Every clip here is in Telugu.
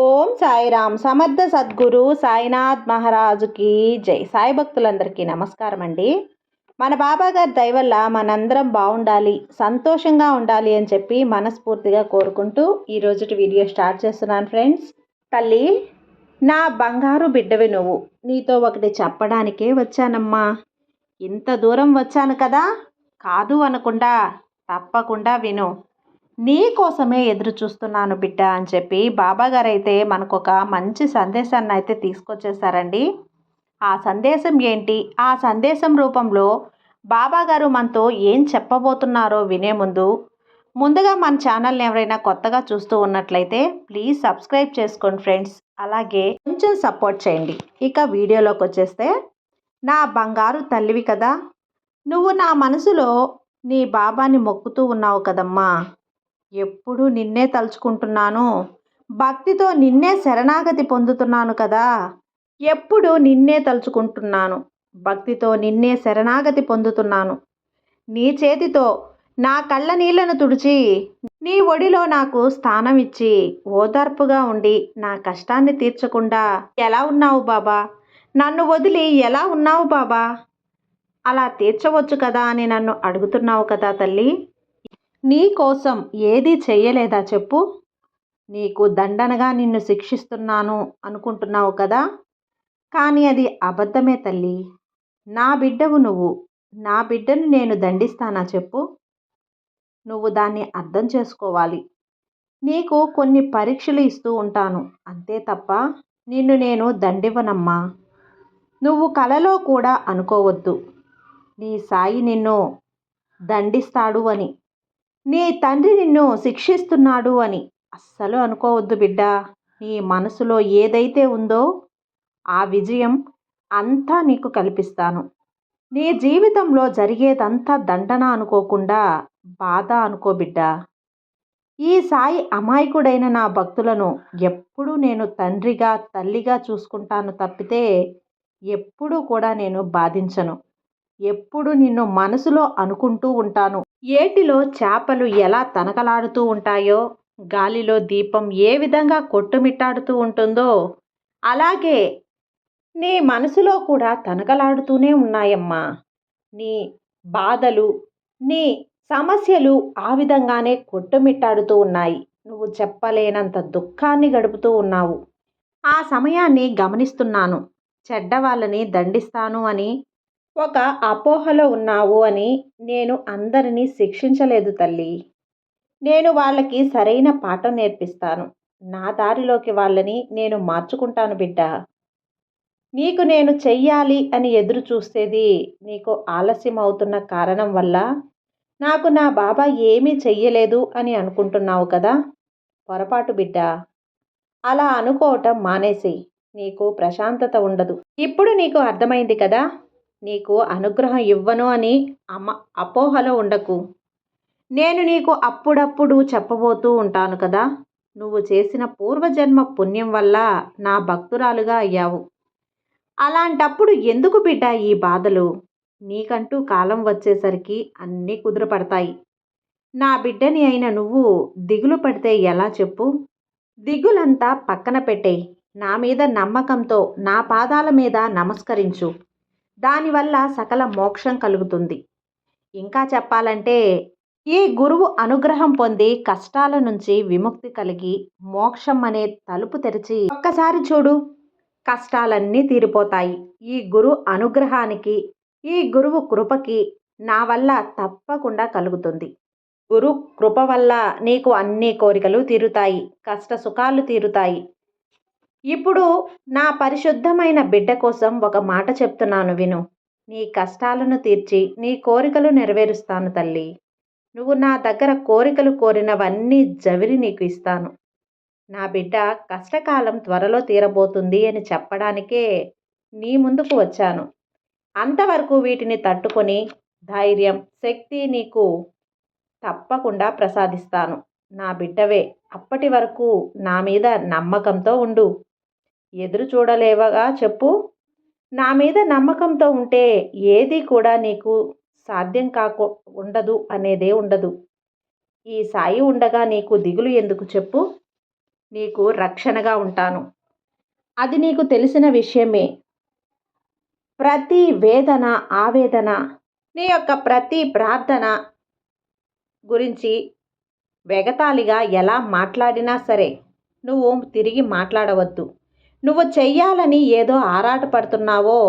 ఓం సాయిరామ్. సమర్థ సద్గురు సాయినాథ్ మహారాజుకి జై. సాయి భక్తులందరికీ నమస్కారం అండి. మన బాబాగారి గారి మనందరం బాగుండాలి సంతోషంగా ఉండాలి అని చెప్పి మనస్ఫూర్తిగా కోరుకుంటూ ఈరోజుటి వీడియో స్టార్ట్ చేస్తున్నాను ఫ్రెండ్స్. తల్లి నా బంగారు బిడ్డవి నువ్వు. నీతో ఒకటి చెప్పడానికే వచ్చానమ్మా. ఇంత దూరం వచ్చాను కదా? కాదు అనకుండా తప్పకుండా విను. నీ కోసమే ఎదురు చూస్తున్నాను బిడ్డ అని చెప్పి బాబాగారు అయితే మనకు ఒక మంచి సందేశాన్ని అయితే తీసుకొచ్చేసారండి ఆ సందేశం ఏంటి? ఆ సందేశం రూపంలో బాబాగారు మనతో ఏం చెప్పబోతున్నారో వినే ముందు ముందుగా మన ఛానల్ని ఎవరైనా కొత్తగా చూస్తూ ఉన్నట్లయితే ప్లీజ్ సబ్స్క్రైబ్ చేసుకోండి ఫ్రెండ్స్. అలాగే కొంచెం సపోర్ట్ చేయండి. ఇక వీడియోలోకి వచ్చేస్తే నా బంగారు తల్లివి కదా నువ్వు నా మనసులో నీ బాబాని మొక్కుతూ ఉన్నావు కదమ్మా. ఎప్పుడు నిన్నే తలుచుకుంటున్నాను. భక్తితో నిన్నే శరణాగతి పొందుతున్నాను కదా. ఎప్పుడు నిన్నే తలుచుకుంటున్నాను. భక్తితో నిన్నే శరణాగతి పొందుతున్నాను. నీ చేతితో నా కళ్ళ నీళ్ళను తుడిచి నీ ఒడిలో నాకు స్థానం ఇచ్చి ఓదార్పుగా ఉండి నా కష్టాన్ని తీర్చకుండా ఎలా ఉన్నావు బాబా? నన్ను వదిలి ఎలా ఉన్నావు బాబా? అలా తీర్చవచ్చు కదా అని నన్ను అడుగుతున్నావు కదా తల్లి. నీ కోసం ఏదీ చెయ్యలేదా చెప్పు. నీకు దండనగా నిన్ను శిక్షిస్తున్నాను అనుకుంటున్నావు కదా. కానీ అది అబద్ధమే తల్లి. నా బిడ్డవు నువ్వు. నా బిడ్డను నేను దండిస్తానా చెప్పు. నువ్వు దాన్ని అర్థం చేసుకోవాలి. నీకు కొన్ని పరీక్షలు ఇస్తూ ఉంటాను. అంతే తప్ప నిన్ను నేను దండివ్వనమ్మా. నువ్వు కలలో కూడా అనుకోవద్దు. నీ సాయి నిన్ను దండిస్తాడు అని. నీ తండ్రి నిన్ను శిక్షిస్తున్నాడు అని. అస్సలు అనుకోవద్దు బిడ్డ. నీ మనసులో ఏదైతే ఉందో ఆ విజయం అంతా నీకు కల్పిస్తాను. నీ జీవితంలో జరిగేదంతా దండన అనుకోకుండా బాధ అనుకో బిడ్డ. ఈ సాయి అమాయకుడైన నా భక్తులను ఎప్పుడూ నేను తండ్రిగా తల్లిగా చూసుకుంటాను తప్పితే ఎప్పుడూ కూడా నేను బాధించను. ఎప్పుడు నిన్ను మనసులో అనుకుంటూ ఉంటాను. ఏటిలో చేపలు ఎలా తనకలాడుతూ ఉంటాయో గాలిలో దీపం ఏ విధంగా కొట్టుమిట్టాడుతూ ఉంటుందో అలాగే నీ మనసులో కూడా తనకలాడుతూనే ఉన్నాయమ్మా. నీ బాధలు నీ సమస్యలు ఆ విధంగానే కొట్టుమిట్టాడుతూ ఉన్నాయి. నువ్వు చెప్పలేనంత దుఃఖాన్ని గడుపుతూ ఉన్నావు. ఆ సమయాన్ని గమనిస్తున్నాను. చెడ్డవాళ్ళని దండిస్తాను అని ఒక అపోహలో ఉన్నావు అని నేను అందరినీ శిక్షించలేదు తల్లి. నేను వాళ్ళకి సరైన పాఠం నేర్పిస్తాను. నా దారిలోకి వాళ్ళని నేను మార్చుకుంటాను బిడ్డ. నీకు నేను చెయ్యాలి అని ఎదురు చూసేది నీకు ఆలస్యం అవుతున్న కారణం వల్ల నాకు నా బాబా ఏమీ చెయ్యలేదు అని అనుకుంటున్నావు కదా? పొరపాటు బిడ్డ. అలా అనుకోవటం మానేసి నీకు ప్రశాంతత ఉండదు. ఇప్పుడు నీకు అర్థమైంది కదా? నీకు అనుగ్రహం ఇవ్వను అని అమ్మ అపోహలో ఉండకు. నేను నీకు అప్పుడప్పుడు చెప్పబోతూ ఉంటాను కదా. నువ్వు చేసిన పూర్వజన్మ పుణ్యం వల్ల నా భక్తురాలుగా అయ్యావు. అలాంటప్పుడు ఎందుకు బిడ్డ ఈ బాధలు? నీకంటూ కాలం వచ్చేసరికి అన్నీ కుదురపడతాయి. నా బిడ్డని అయిన నువ్వు దిగులు పడితే ఎలా చెప్పు? దిగులంతా పక్కన పెట్టేయి. నా మీద నమ్మకంతో నా పాదాల మీద నమస్కరించు. దానివల్ల సకల మోక్షం కలుగుతుంది. ఇంకా చెప్పాలంటే ఈ గురువు అనుగ్రహం పొంది కష్టాల నుంచి విముక్తి కలిగి మోక్షం అనే తలుపు తెరిచి ఒక్కసారి చూడు కష్టాలన్నీ తీరిపోతాయి. ఈ గురు అనుగ్రహానికి ఈ గురువు కృపకి నా వల్ల తప్పకుండా కలుగుతుంది. గురు కృప వల్ల నీకు అన్ని కోరికలు తీరుతాయి కష్ట సుఖాలు తీరుతాయి. ఇప్పుడు నా పరిశుద్ధమైన బిడ్డ కోసం ఒక మాట చెప్తున్నాను విను. నీ కష్టాలను తీర్చి నీ కోరికలు నెరవేరుస్తాను తల్లి. నువ్వు నా దగ్గర కోరికలు కోరినవన్నీ జవిరి నీకు ఇస్తాను. నా బిడ్డ కష్టకాలం త్వరలో తీరబోతుంది అని చెప్పడానికే నీ ముందుకు వచ్చాను. అంతవరకు వీటిని తట్టుకొని ధైర్యం శక్తి నీకు తప్పకుండా ప్రసాదిస్తాను. నా బిడ్డవే అప్పటి వరకు నా మీద నమ్మకంతో ఉండు. ఎదురు చూడలేవగా చెప్పు. నా మీద నమ్మకంతో ఉంటే ఏది కూడా నీకు సాధ్యం కాకు ఉండదు అనేదే ఉండదు. ఈ సాయి ఉండగా నీకు దిగులు ఎందుకు చెప్పు. నీకు రక్షణగా ఉంటాను. అది నీకు తెలిసిన విషయమే. ప్రతి వేదన ఆవేదన నీ యొక్క ప్రతి ప్రార్థన గురించి వెగతాళిగా ఎలా మాట్లాడినా సరే నువ్వు తిరిగి మాట్లాడవద్దు. నువ్వు చెయ్యాలని ఏదో ఆరాటపడుతున్నావో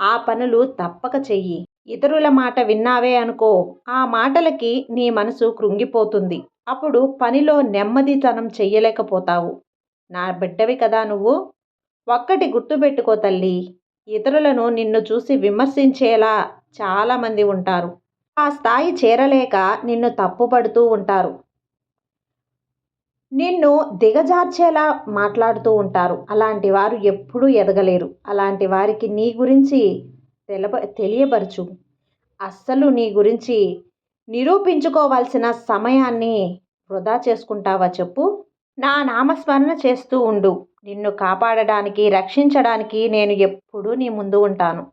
ఆ పనులు తప్పక చెయ్యి. ఇతరుల మాట విన్నావే అనుకో ఆ మాటలకి నీ మనసు కృంగిపోతుంది. అప్పుడు పనిలో నెమ్మదితనం చెయ్యలేకపోతావు. నా బిడ్డవి కదా నువ్వు. ఒక్కటి గుర్తుపెట్టుకో తల్లి. ఇతరులను నిన్ను చూసి విమర్శించేలా చాలామంది ఉంటారు. ఆ స్థాయి చేరలేక నిన్ను తప్పుపడుతూ ఉంటారు. నిన్ను దిగజార్చేలా మాట్లాడుతూ ఉంటారు. అలాంటి వారు ఎప్పుడూ ఎదగలేరు. అలాంటి వారికి నీ గురించి తెలప తెలియపరచు. అస్సలు నీ గురించి నిరూపించుకోవాల్సిన సమయాన్ని వృధా చేసుకుంటావా చెప్పు. నా నామస్మరణ చేస్తూ ఉండు. నిన్ను కాపాడడానికి రక్షించడానికి నేను ఎప్పుడూ నీ ముందు ఉంటాను.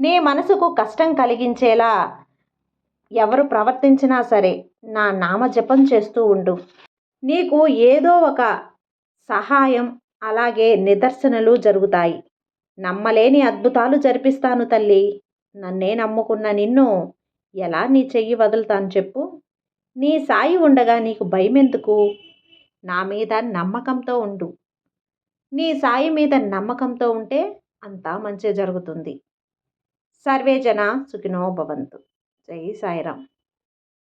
నీ మనసుకు కష్టం కలిగించేలా ఎవరు ప్రవర్తించినా సరే నా నామ జపం చేస్తూ ఉండు. నీకు ఏదో ఒక సహాయం అలాగే నిదర్శనలు జరుగుతాయి. నమ్మలేని అద్భుతాలు జరిపిస్తాను తల్లి. నన్నే నమ్ముకున్న నిన్ను ఎలా నీ చెయ్యి వదులుతాను చెప్పు. నీ సాయి ఉండగా నీకు భయం ఎందుకు నా మీద నమ్మకంతో ఉండు. నీ సాయి మీద నమ్మకంతో ఉంటే అంతా మంచి జరుగుతుంది. సర్వే జన సుఖినో భవంతు. జై సాయిరామ్.